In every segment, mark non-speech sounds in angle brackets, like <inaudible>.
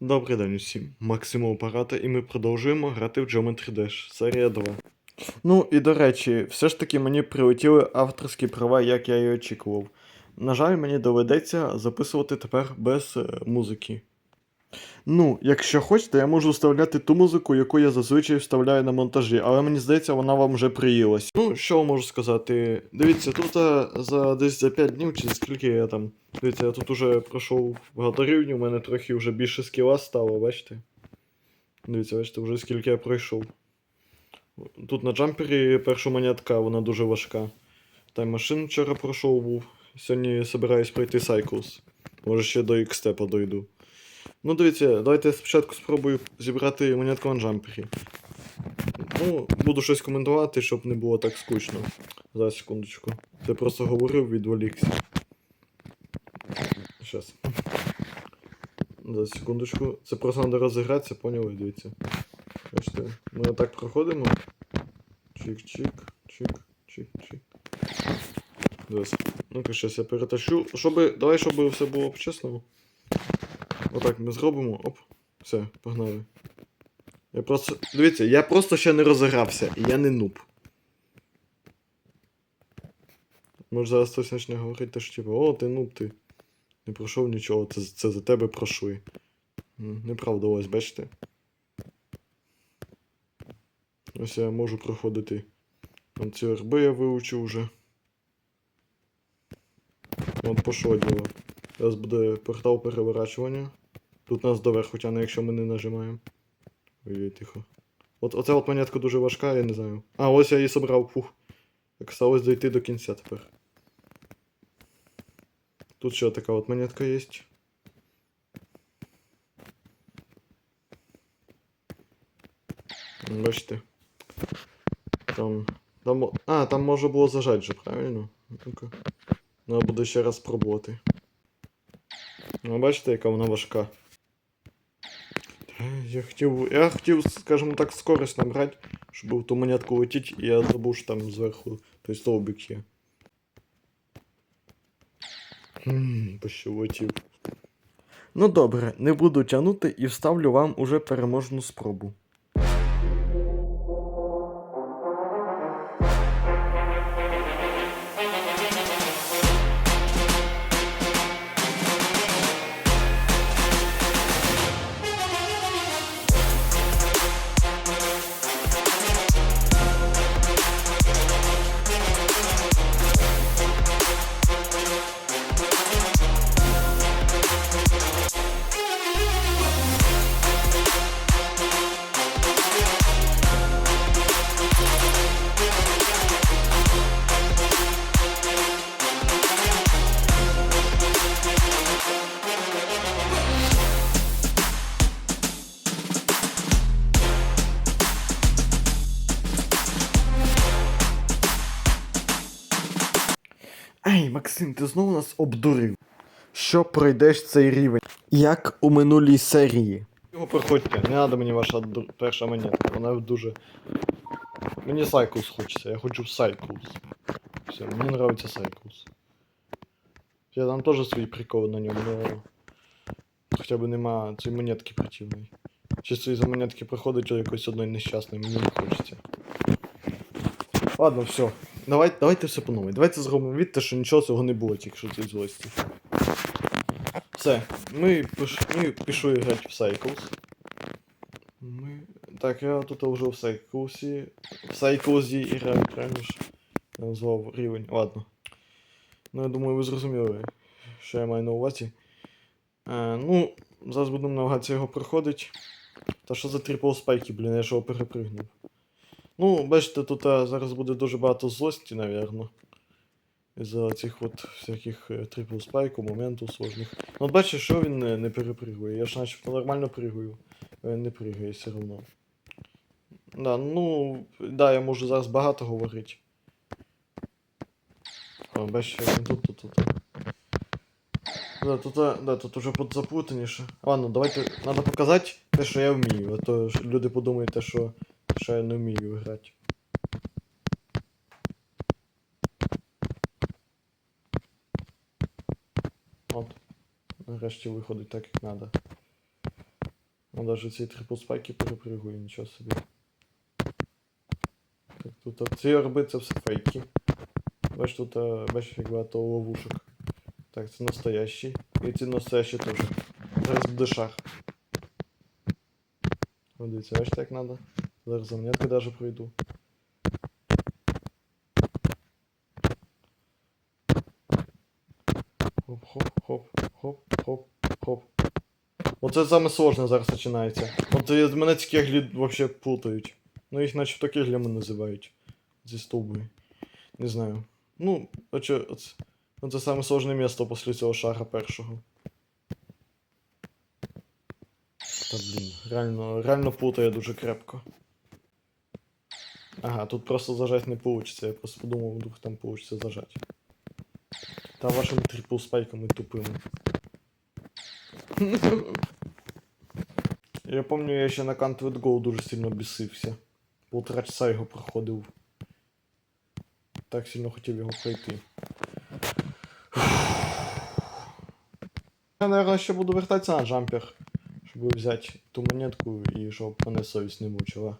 Добрий день усім. Максимо Апарата, і ми продовжуємо грати в Geometry Dash, серія 2. Ну і до речі, все ж таки мені прилетіли авторські права, як я і очікував. На жаль, мені доведеться записувати тепер без е, музики. Ну, якщо хочете, я можу вставляти ту музику, яку я зазвичай вставляю на монтажі, але мені здається, вона вам вже приїлась. Ну, що можу сказати? Дивіться, тут а, за десь за 5 днів, чи скільки я там. Дивіться, я тут уже пройшов багато у мене трохи вже більше скіла стало, бачите? Дивіться, бачите, вже скільки я пройшов. Тут на джампері перша монетка, вона дуже важка. Тайм-машин вчора пройшов був. Сьогодні собираюсь пройти Cycles. Може ще до X-Step дойду. Ну, дивіться, давайте я спочатку спробую зібрати монетку на джампері. Ну, буду щось коментувати, щоб не було так скучно. Зараз секундочку. Ти просто говорив, відволікся. Зараз секундочку. Це просто треба розігратися, поняли, дивіться. Бачите, ми так проходимо. Чик-чик, чик, чик-чик. Зараз. Ну-ка, щас я перетащу. Щоби. Давай, щоб все було по-чесному. Отак ми зробимо. Оп. Все, погнали. Я просто. Дивіться, я просто ще не розігрався, і я не нуб. Може зараз хтось почне говорити, що типу, о, ти нуб, ти не пройшов нічого, це, це за тебе пройшли. Неправда, ось, бачите? Ось я можу проходити. Там ці РБ я вивчив вже. От пошло діло. Зараз буде портал переворачування. Тут нас доверху тягне, якщо ми не нажимаємо. Ой, тихо. От оця от монетка дуже важка, я не знаю. А, ось я її собрав, фух. Так сталося дойти до кінця тепер. Тут ще така от монетка є. Бачите. Там. Там. А, там може було зажать же, правильно? Ну-ка. Треба буде ще раз спробувати. Ну, бачите, яка вона важка. Я хотів, я хотів, скажімо так, скорость набрати, щоб в ту монетку летіть, і я забув, що там зверху той стовбик є. Хм, пощелотів. Ну добре, не буду тягнути і вставлю вам уже переможну спробу. Максим, ти знову нас обдурив. Що пройдеш цей рівень? Як у минулій серії. Його проходьте, не треба мені ваша ду- перша монетка, вона дуже. Мені Cycles хочеться, я хочу Cycles. Все, мені нравиться Cycles. Я там теж свої приколи на ньому, но хоча б нема цієї монетки противної. Чисто із-за монетки приходить якось одної нещасної, мені не хочеться. Ладно, все. Давай, давайте все по новій. Давайте зробимо від те, що нічого цього не було, тільки що цієї злості. Все, ми, пиш... ми пішли грати в Cycles. Ми... Так, я тут вже в Cyclesі. В Cyclesі граю, правильно ж? Я назвав рівень. Ладно. Ну, я думаю, ви зрозуміли, що я маю на увазі. Е, ну, зараз будемо намагатися його проходити. Та що за трипл спайки, блін, я ж його перепригнув. Ну, бачите, тут зараз буде дуже багато злості, навірно. Із-за цих от всяких е, трипл спайку, моментів сложних. Ну, бачиш, що він не, не перепригує. Я ж начебто нормально пригаю, а він не пригає все одно. Да, ну, да, я можу зараз багато говорити. О, бачиш, як він тут, тут, тут. Да, тут, да, тут уже подзаплутаніше. Ладно, давайте, треба показати те, що я вмію, а то люди подумають що, що я не вмію грати. От. Нарешті виходить так, як треба. Ну, даже ці трипл спайки перепригує, нічого собі. Так, тут ці орби це все фейки. Бач, тут, а, бач, як багато ловушок. Так, це настоящий. І ці настоящі теж. Зараз буде шах. Дивіться, бачите, як надо. Зараз за монетки даже пройду. Хоп, хоп, хоп, хоп, хоп, хоп. Оце саме сложне зараз починається. От мене ці кеглі вообще путають. Ну їх начебто кеглями називають. Зі стовби. Не знаю. Ну, оце, оце, оце саме сложне місто після цього шара першого. Та блін, реально, реально путає дуже крепко. Ага, тут просто зажать не получится. Я просто подумав, вдруг там получится зажать. Та вашими трипл спайками тупими. <laughs> Я помню, я ще на Can't Go дуже сильно бісився. Полтора часа його проходив. Так сильно хотів його пройти. Я, наверное, ще буду вертатися на джампер, щоб взяти ту монетку і щоб мене совість не мучила.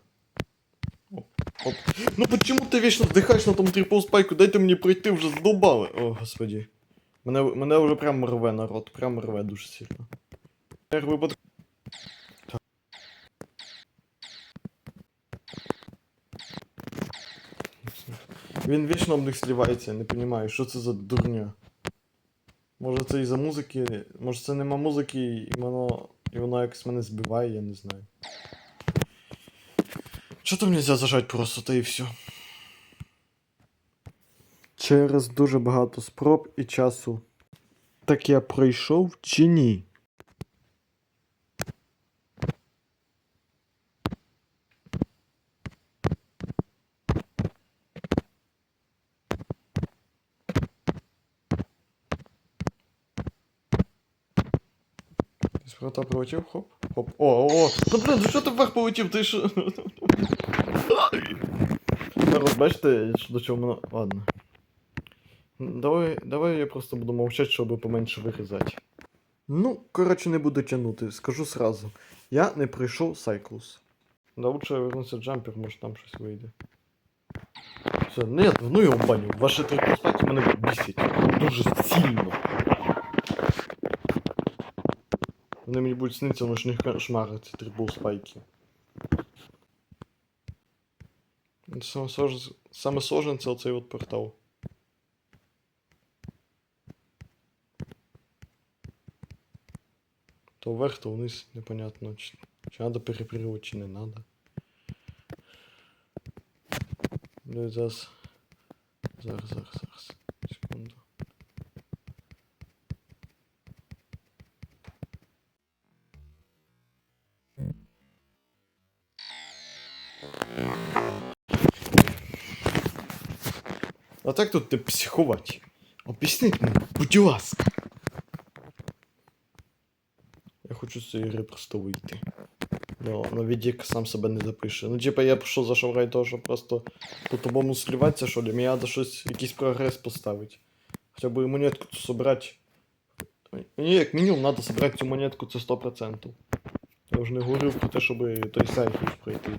Оп. Ну почему ты вечно вдихаєш на тому трипл спайку? Дайте мені пройти вже задовбали. О, господі. Мене, мене вже прям рве народ, прям рве дуже сильно. Випадок. Він вічно об них слівається, я не розумію, що це за дурня. Може це із-за музики, може це нема музики і воно. І воно якось мене збиває, я не знаю. Що там нельзя зажать просто, та і все. Через дуже багато спроб і часу. Так я пройшов чи ні? Спрота прилетів, хоп, хоп. О, о, о! Ну блин, ну що ти вверх полетів? Ти що? <laughs> Народ, бачите, до чого воно. Ладно. Давай, давай я просто буду мовчати, щоб поменше вирізати. Ну, коротше, не буду тягнути, скажу сразу. Я не пройшов Cyclus. Да лучше я вернуся в джампер, може там щось вийде. Все, ні, ну його в баню. Ваші три спаті мене бісять. Дуже сильно. Вони мені будуть сниться в ночних кошмарах, ці трипл спайки. Саме сложен це оцей от портал. То вверх, то вниз, непонятно, чи, чи надо перепрыгивать, чи не надо. Ну і зараз. Зараз, зараз, зараз. А так тут ти психувати. Об'ясніть мені, будь ласка. Я хочу з цієї гри просто вийти. Ну, на відік сам себе не запише. Ну, типа, я пішов зайшов в рай того, що просто по-тобому сліватися, що ли, мені треба щось, якийсь прогрес поставити. Хоча б монетку цю собрати. Мені як мінімум треба собрати цю монетку, це 100%. Я вже не говорив про те, щоб той сайфіш пройти.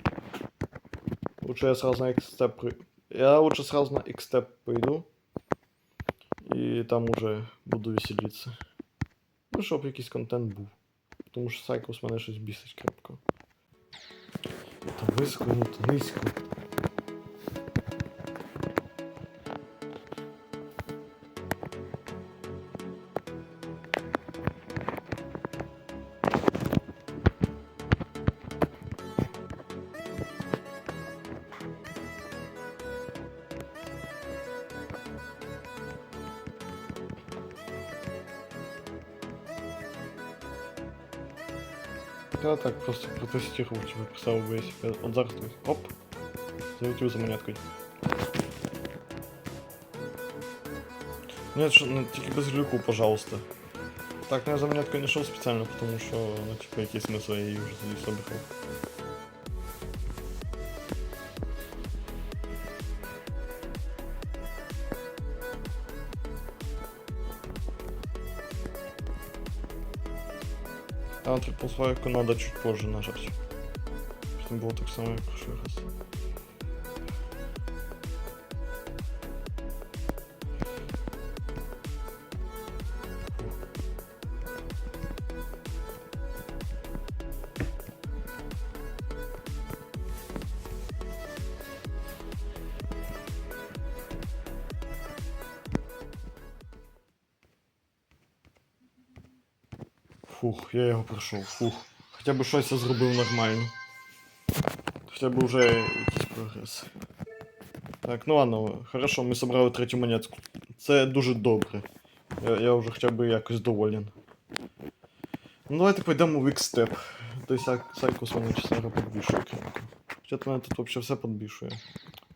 Лучше я сразу на при... Я лучше сразу на X-Step пойду. І там уже буду веселитися. Ну, щоб якийсь контент був. Тому що Cycles мене щось бісить крепко. Та високо, ну низько. Я так просто протестировал, тебе поставил весь. Вот зараз тобі. Оп. Залетів за монеткою. Нет, що, ну, тільки без глюку, пожалуйста. Так, ну я за монеткою не шел специально, потому що, ну, типа, який смисл я її вже тоді собирав. Там надо чуть позже нажать. Чтобы было так само, как в Фух, я його пройшов, фух. Хоча б щось я зробив нормально. Хоча б вже якийсь прогрес. Так, ну ладно, хорошо, ми зібрали третю монетку. Це дуже добре. Я, я вже хоча б якось доволен. Ну давайте пойдемо в X-Step. Той Сайкус мене чесно підбішує крепко. Хоча мене тут взагалі все підбішує.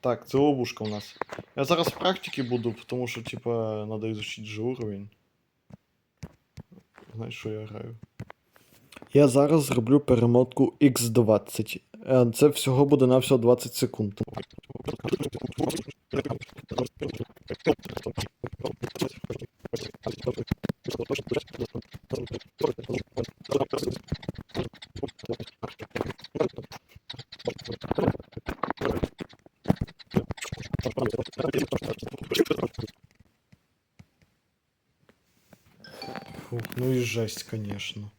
Так, це ловушка у нас. Я зараз в практиці буду, тому що, типа, надо изучить же уровень. Знаєш, що я граю? Я зараз зроблю перемотку X20. Е, Це всього буде на всього 20 секунд. Фух, ну и жесть, конечно.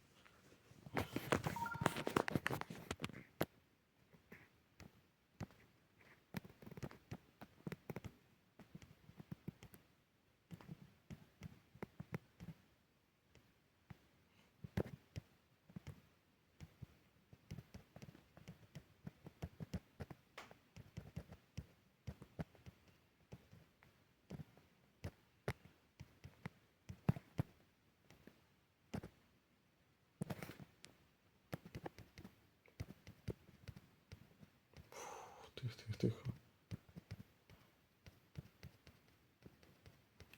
Тихо, тихо, тихо.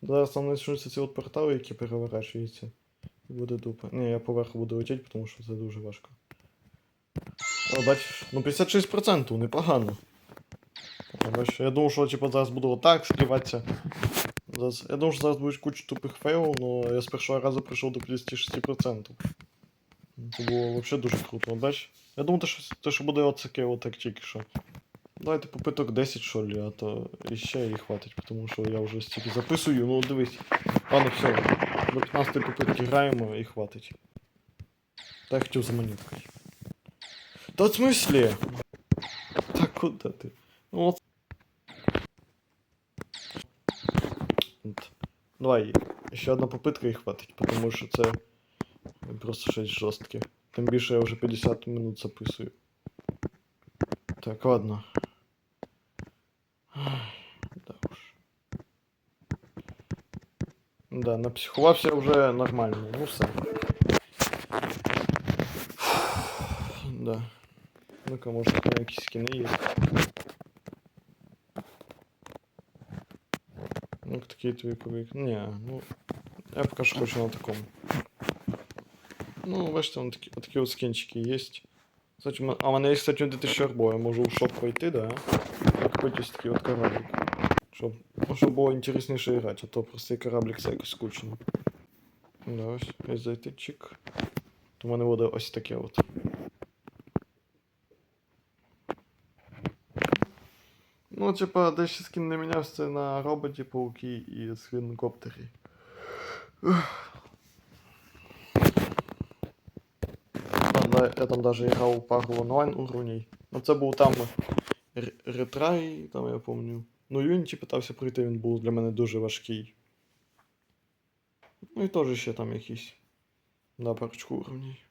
Зараз там почнуться ці от портали, які переворачуються. І буде дупа. Ні, я поверху буду летіти, тому що це дуже важко. О, бачиш, ну 56% непогано. Бачиш, я думав, що типу, зараз буду отак скриватися. Зараз, я думав, що зараз буде куча тупих фейлів, але я з першого разу прийшов до 56%. Це було взагалі дуже круто, бачиш? Я думав, те, що, те, що буде оцяке отак тільки що. Давайте попиток 10, що ли, а то іще і хватить, тому що я вже стільки записую, ну дивись. Ладно, все. До 15 попитки граємо і хватить. Та я хотів за монеткою. Та в смислі? Та куди ти? Ну от. Давай, ще одна попитка і хватить, тому що це просто щось жорстке. Тим більше я вже 50 минут записую. Так, ладно. Да, напсихувався вже нормально. Ну все. Да. Ну-ка, може там якісь скини є. Ну, такий тобі повік. Ні, ну. Я поки що хочу на такому. Ну, бачите, вон такі, такі от скинчики є. Кстати, м- а в мене є, кстати, 2000 арбо, я можу в шоп пойти, да? І купити ось такий от кораблик. Щоб, ну, щоб було інтересніше грати, а то простий кораблик це якось скучно. Да, ось, ось зайти чик. То в мене буде ось таке от. Ну, типа, десь ще скін не мінявся на роботі, пауки і свинкоптері. Там, да, я там даже грав пару онлайн уровней. Ну це був там р- ретрай, там я помню. Ну Unity питався пройти, він був для мене дуже важкий. Ну і теж ще там якісь. Да, парочку уровней.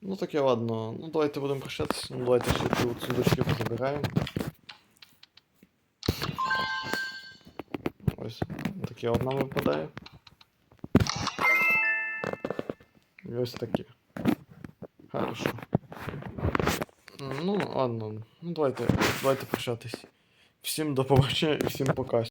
Ну таке ладно. Ну давайте будемо прощатися. Ну давайте ще ці от сундучки позабираємо. Ось. Таке одна випадає. І ось таке. Хорошо. Ну, ладно. Ну давайте, давайте прощатись. Всім до побачення і всім пока.